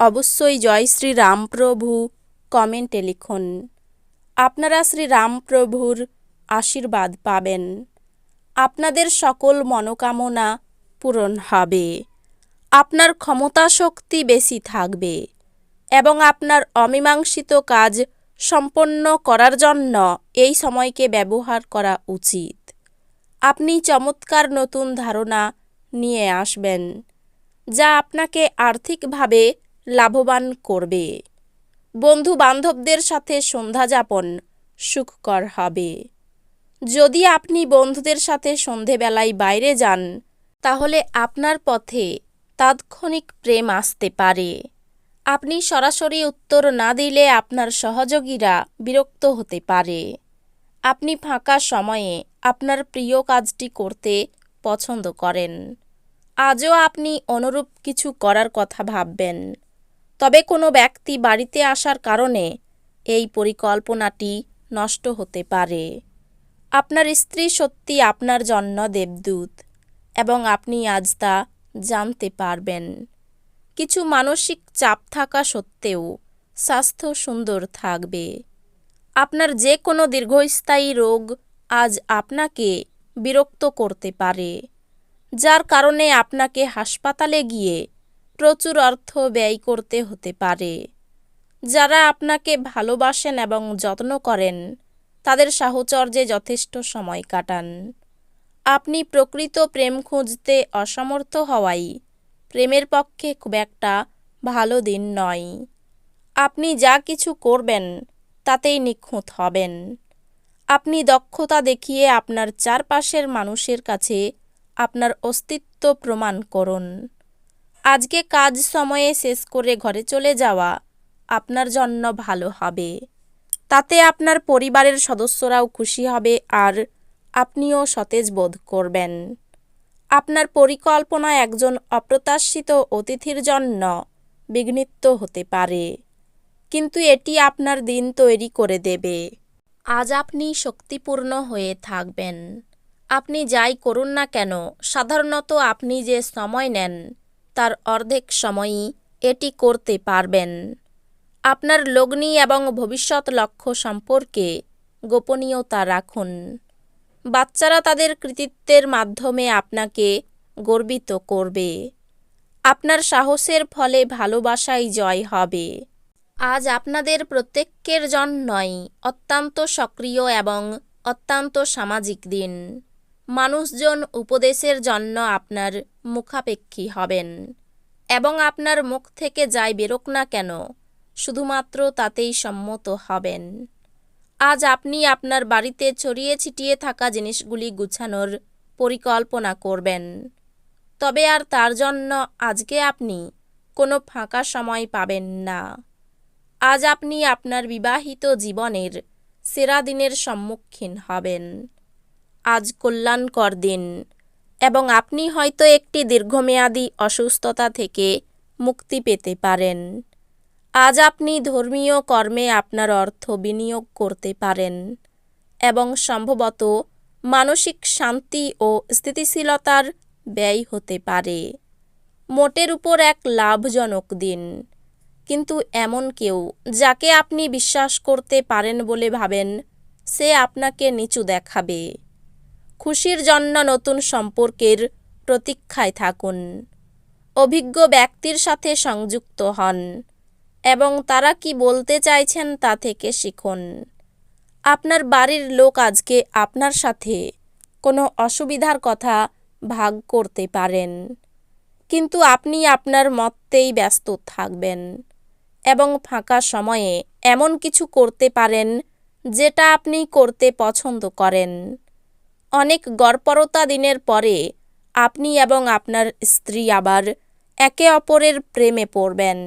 অবশ্যই জয় শ্রী রামপ্রভু। কমেন্টে লিখুন, আপনারা শ্রী রামপ্রভুর আশীর্বাদ পাবেন। আপনাদের সকল মনোকামনা পূরণ হবে। আপনার ক্ষমতা শক্তি বেশি থাকবে এবং আপনার অমীমাংসিত কাজ সম্পন্ন করার জন্য এই সময়কে ব্যবহার করা উচিত। আপনি চমৎকার নতুন ধারণা নিয়ে আসবেন, যা আপনাকে আর্থিকভাবে লাভবান করবে। বন্ধু বান্ধবদের সাথে সন্ধ্যা যাপন সুখকর হবে। যদি আপনি বন্ধুদের সাথে সন্ধেবেলায় বাইরে যান, তাহলে আপনার পথে তাৎক্ষণিক প্রেম আসতে পারে। আপনি সরাসরি উত্তর না দিলে আপনার সহযোগীরা বিরক্ত হতে পারে। আপনি ফাঁকা সময়ে আপনার প্রিয় কাজটি করতে পছন্দ করেন। আজও আপনি অনুরূপ কিছু করার কথা ভাববেন। তবে কোনো ব্যক্তি বাড়িতে আসার কারণে এই পরিকল্পনাটি নষ্ট হতে পারে। আপনার স্ত্রী সত্যি আপনার জন্য দেবদূত এবং আপনি আজ তা জানতে পারবেন। কিছু মানসিক চাপ থাকা সত্ত্বেও স্বাস্থ্য সুন্দর থাকবে। আপনার যে কোনো দীর্ঘস্থায়ী রোগ আজ আপনাকে বিরক্ত করতে পারে, যার কারণে আপনাকে হাসপাতালে গিয়ে প্রচুর অর্থ ব্যয় করতে হতে পারে। যারা আপনাকে ভালোবাসেন এবং যত্ন করেন, তাদের সাহচর্যে যথেষ্ট সময় কাটান। আপনি প্রকৃত প্রেম খুঁজতে অসমর্থ হওয়াই প্রেমের পক্ষে খুব একটা ভালো দিন নয়। আপনি যা কিছু করবেন, তাতেই নিখুঁত হবেন। আপনি দক্ষতা দেখিয়ে আপনার চারপাশের মানুষের কাছে আপনার অস্তিত্ব প্রমাণ করুন। আজকে কাজ সময়ে শেষ করে ঘরে চলে যাওয়া আপনার জন্য ভালো হবে। তাতে আপনার পরিবারের সদস্যরাও খুশি হবে আর আপনিও সতেজ বোধ করবেন। আপনার পরিকল্পনা একজন অপ্রত্যাশিত অতিথির জন্য বিঘ্নিত হতে পারে, কিন্তু এটি আপনার দিন তৈরি করে দেবে। আজ আপনি শক্তিপূর্ণ হয়ে থাকবেন। আপনি যাই করুন না কেন, সাধারণত আপনি যে সময় নেন তার অর্ধেক সময়ই এটি করতে পারবেন। আপনার লগ্নি এবং ভবিষ্যৎ লক্ষ্য সম্পর্কে গোপনীয়তা রাখুন। বাচ্চারা তাদের কৃতিত্বের মাধ্যমে আপনাকে গর্বিত করবে। আপনার সাহসের ফলে ভালোবাসাই জয় হবে। আজ আপনাদের প্রত্যেকের জন্যই অত্যন্ত সক্রিয় এবং অত্যন্ত সামাজিক দিন। মানুষজন উপদেশের জন্য আপনার মুখাপেক্ষী হবেন, এবং আপনার মুখ থেকে যাই বেরোক না কেন, শুধুমাত্র তাতেই সম্মত হবেন। আজ আপনি আপনার বাড়িতে ছড়িয়ে ছিটিয়ে থাকা জিনিসগুলি গুছানোর পরিকল্পনা করবেন, তবে আর তার জন্য আজকে আপনি কোনো ফাঁকা সময় পাবেন না। আজ আপনি আপনার বিবাহিত জীবনের সেরা দিনের সম্মুখীন হবেন। আজ কল্যাণকর দিন এবং আপনি হয়তো একটি দীর্ঘমেয়াদী অসুস্থতা থেকে মুক্তি পেতে পারেন। আজ আপনি ধর্মীয় কর্মে আপনার অর্থ বিনিয়োগ করতে পারেন এবং সম্ভবত মানসিক শান্তি ও স্থিতিশীলতার ব্যয় হতে পারে। মোটের উপর এক লাভজনক দিন। কিন্তু এমন কেউ যাকে আপনি বিশ্বাস করতে পারেন বলে ভাবেন, সে আপনাকে নিচু দেখাবে। খুশির জন্য নতুন সম্পর্কের প্রতীক্ষায় থাকুন। অভিজ্ঞ ব্যক্তির সাথে সংযুক্ত হন এবং তারা কি বলতে চাইছেন তা থেকে শিখুন। আপনার বাড়ির লোক আজকে আপনার সাথে কোনো অসুবিধার কথা ভাগ করতে পারেন, কিন্তু আপনি আপনার মতেই ব্যস্ত থাকবেন এবং ফাঁকা সময়ে এমন কিছু করতে পারেন যেটা আপনি করতে পছন্দ করেন। অনেক গড়পরতা দিনের পরে আপনি এবং আপনার স্ত্রী আবার একে অপরের প্রেমে পড়বেন।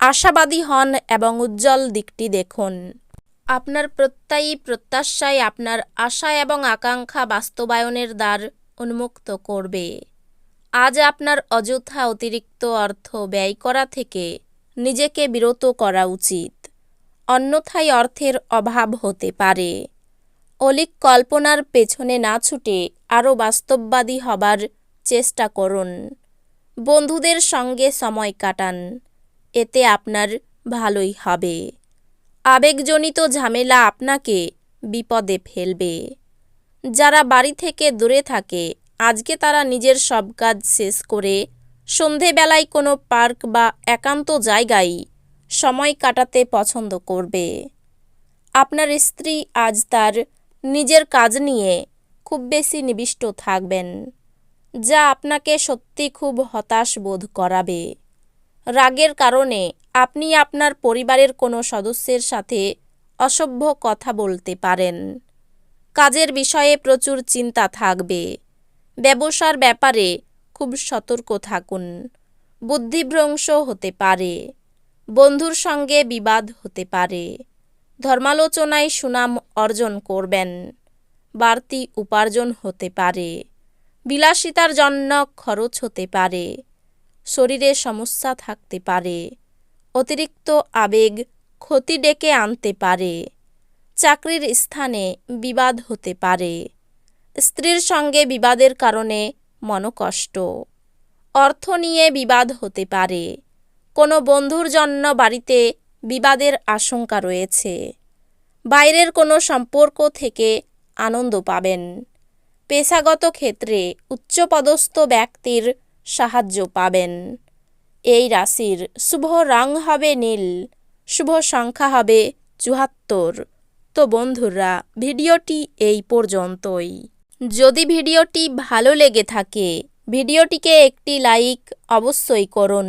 আশাবাদী হন এবং উজ্জ্বল দিকটি দেখুন। আপনার প্রত্যয়ী প্রত্যাশায় আপনার আশা এবং আকাঙ্ক্ষা বাস্তবায়নের দ্বার উন্মুক্ত করবে। আজ আপনার অযথা অতিরিক্ত অর্থ ব্যয় করা থেকে নিজেকে বিরত করা উচিত। অন্যথায় অর্থের অভাব হতে পারে। অলিক কল্পনার পেছনে না ছুটে আরও বাস্তববাদী হবার চেষ্টা করুন। বন্ধুদের সঙ্গে সময় কাটান। এতে আপনার ভালোই হবে। আবেগজনিত ঝামেলা আপনাকে বিপদে ফেলবে। যারা বাড়ি থেকে দূরে থাকে, আজকে তারা নিজের সব কাজ শেষ করে সন্ধেবেলায় কোনো পার্ক বা একান্ত জায়গায় সময় কাটাতে পছন্দ করবে। আপনার স্ত্রী আজ তার নিজের কাজ নিয়ে খুব বেশি নিবিষ্ট থাকবেন, যা আপনাকে সত্যি খুব হতাশ বোধ করাবে। রাগের কারণে আপনি আপনার পরিবারের কোনো সদস্যের সাথে অসভ্য কথা বলতে পারেন। কাজের বিষয়ে প্রচুর চিন্তা থাকবে। ব্যবসার ব্যাপারে খুব সতর্ক থাকুন। বুদ্ধিভ্রংশ হতে পারে। বন্ধুর সঙ্গে বিবাদ হতে পারে। ধর্মালোচনায় সুনাম অর্জন করবেন। বাড়তি উপার্জন হতে পারে। বিলাসিতার জন্য খরচ হতে পারে। শরীরে সমস্যা থাকতে পারে। অতিরিক্ত আবেগ ক্ষতি ডেকে আনতে পারে। চাকরির স্থানে বিবাদ হতে পারে। স্ত্রীর সঙ্গে বিবাদের কারণে মনকষ্ট। অর্থ নিয়ে বিবাদ হতে পারে। কোনো বন্ধুর জন্য বাড়িতে বিবাদের আশঙ্কা রয়েছে। বাইরের কোনো সম্পর্ক থেকে আনন্দ পাবেন। পেশাগত ক্ষেত্রে উচ্চপদস্থ ব্যক্তির সাহায্য পাবেন। এই রাশির শুভ রং হবে নীল, শুভ সংখ্যা হবে চুহাত্তর তো বন্ধুরা, ভিডিওটি এই পর্যন্তই। যদি ভিডিওটি ভালো লেগে থাকে, ভিডিওটিকে একটি লাইক অবশ্যই করুন।